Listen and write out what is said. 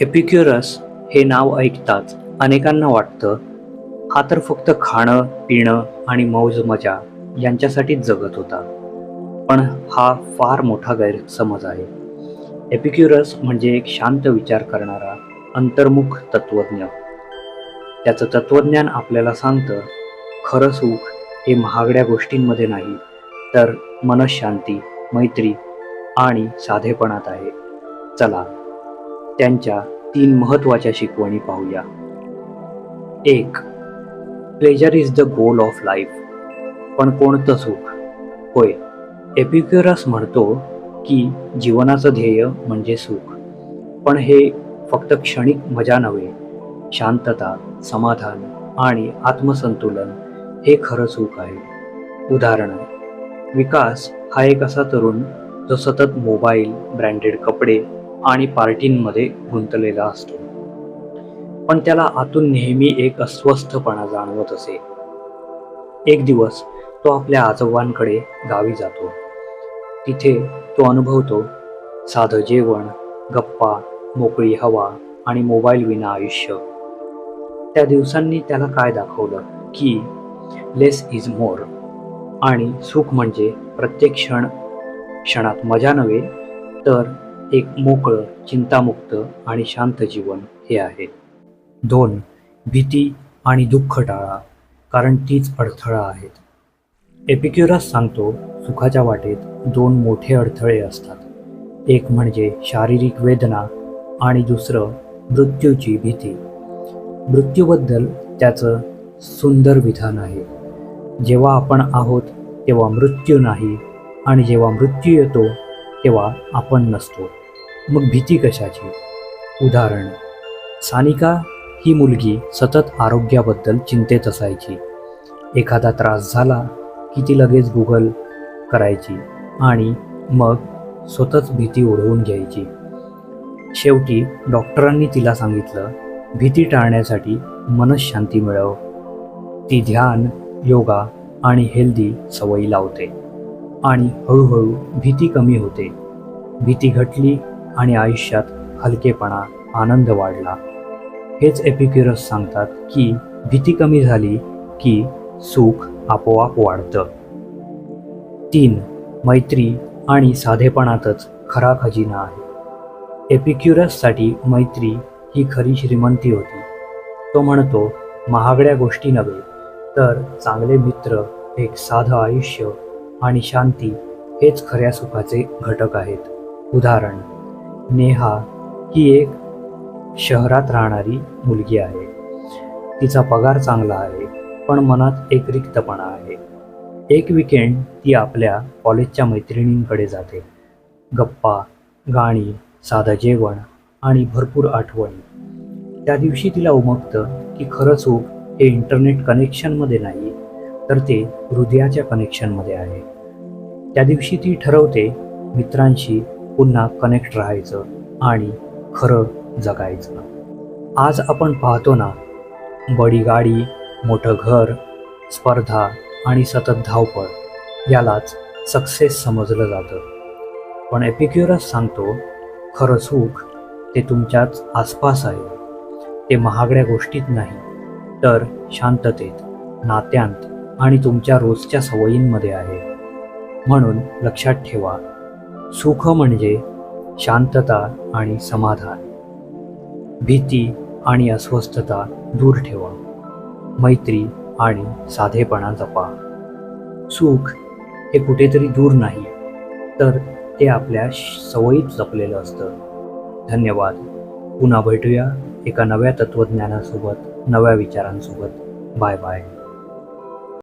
Epicurus हे नाव ऐकताच अनेकांना वाटतं हा तर फक्त खाणं पिणं आणि मौज मजा यांच्यासाठीच जगत होता. पण हा फार मोठा गैरसमज आहे. एपिक्युरस म्हणजे एक शांत विचार करणारा अंतर्मुख तत्वज्ञ त्याचं तत्वज्ञान आपल्याला सांगतं खरं सुख हे महागड्या गोष्टींमध्ये नाही तर मनशांती मैत्री आणि साधेपणात आहे. चला त्यांच्या तीन महत्त्वाच्या शिकवणी पाहूया. एक pleasure is the goal of life पण कोणतं सुख? होय एपिक्युरस म्हणतो की जीवनाचं ध्येय म्हणजे सुख. पण हे फक्त क्षणिक मजा नव्हे शांतता समाधान आणि आत्मसंतुलन हे खरं सुख आहे. उदाहरण विकास हा एक असा तरुण जो सतत मोबाईल ब्रँडेड कपडे आणि पार्टींमध्ये गुंतलेला असतो. पण त्याला आतून नेहमी एक अस्वस्थपणा जाणवत असे. एक दिवस तो आपल्या आजोबांकडे गावी जातो. तिथे तो अनुभवतो साधं जेवण गप्पा मोकळी हवा आणि मोबाईल विना आयुष्य. त्या दिवसांनी त्याला काय दाखवलं की लेस इज मोर आणि सुख म्हणजे प्रत्येक क्षण क्षणात मजा नव्हे तर एक मोकळं चिंतामुक्त आणि शांत जीवन हे आहे. दोन भीती आणि दुःख टाळा कारण तीच अडथळा आहेत. एपिक्युरस सांगतो सुखाच्या वाटेत दोन मोठे अडथळे असतात. एक म्हणजे शारीरिक वेदना आणि दुसरं मृत्यूची भीती. मृत्यूबद्दल त्याचं सुंदर विधान आहे. जेव्हा आपण आहोत तेव्हा मृत्यू नाही आणि जेव्हा मृत्यू येतो तेव्हा आपण नसतो. मग भीती कशाची? उदाहरण सानिका ही मुलगी सतत आरोग्याबद्दल चिंतेत असायची. एखादा त्रास झाला की ती लगेच गुगल करायची आणि मग स्वतःच भीती ओढवून घ्यायची. शेवटी डॉक्टरांनी तिला सांगितलं भीती टाळण्यासाठी मनशांती मिळव. ती ध्यान योगा आणि हेल्दी सवयी लावते. आणि हळूहळू भीती कमी होते. भीती घटली आणि आयुष्यात हलकेपणा आनंद वाढला. हेच एपिक्युरस सांगतात की भीती कमी झाली की सुख आपोआप वाढतं. तीन मैत्री आणि साधेपणातच खरा खजिना आहे. एपिक्युरससाठी मैत्री ही खरी श्रीमंती होती. तो म्हणतो महागड्या गोष्टी नव्हे तर चांगले मित्र एक साधं आयुष्य आणि शांती हेच खऱ्या सुखाचे घटक आहेत. उदाहरण नेहा ही एक शहरात राहणारी मुलगी आहे. तिचा पगार चांगला आहे पण मनात एक रिक्तपणा आहे. एक विकेंड ती आपल्या कॉलेजच्या मैत्रिणींकडे जाते. गप्पा गाणी साधं जेवण आणि भरपूर आठवणी. त्या दिवशी तिला उमगतं की खरं सुख हे इंटरनेट कनेक्शनमध्ये नाही तर ते हृदयाच्या कनेक्शनमध्ये आहे. त्या दिवशी ती ठरवते मित्रांशी पुन्हा कनेक्ट राहायचं आणि खरं जगायचं. आज आपण पाहतो ना बडी गाडी मोठं घर स्पर्धा आणि सतत धावपळ यालाच सक्सेस समजलं जातं. पण एपिक्युरस सांगतो खरं सुख ते तुमच्याच आसपास आहे. ते महागड्या गोष्टीत नाही तर शांततेत नात्यांत आणि तुमच्या रोजच्या सवयींमध्ये आहे. म्हणून लक्षात ठेवा सुख म्हणजे शांतता आणि समाधान. भीती आणि अस्वस्थता दूर ठेवा. मैत्री आणि साधेपणा जपा. सुख हे कुठेतरी दूर नाही तर ते आपल्या सवयीत जपलेलं असतं. धन्यवाद. पुन्हा भेटूया एका नव्या तत्त्वज्ञानासोबत नव्या विचारांसोबत. Bye bye.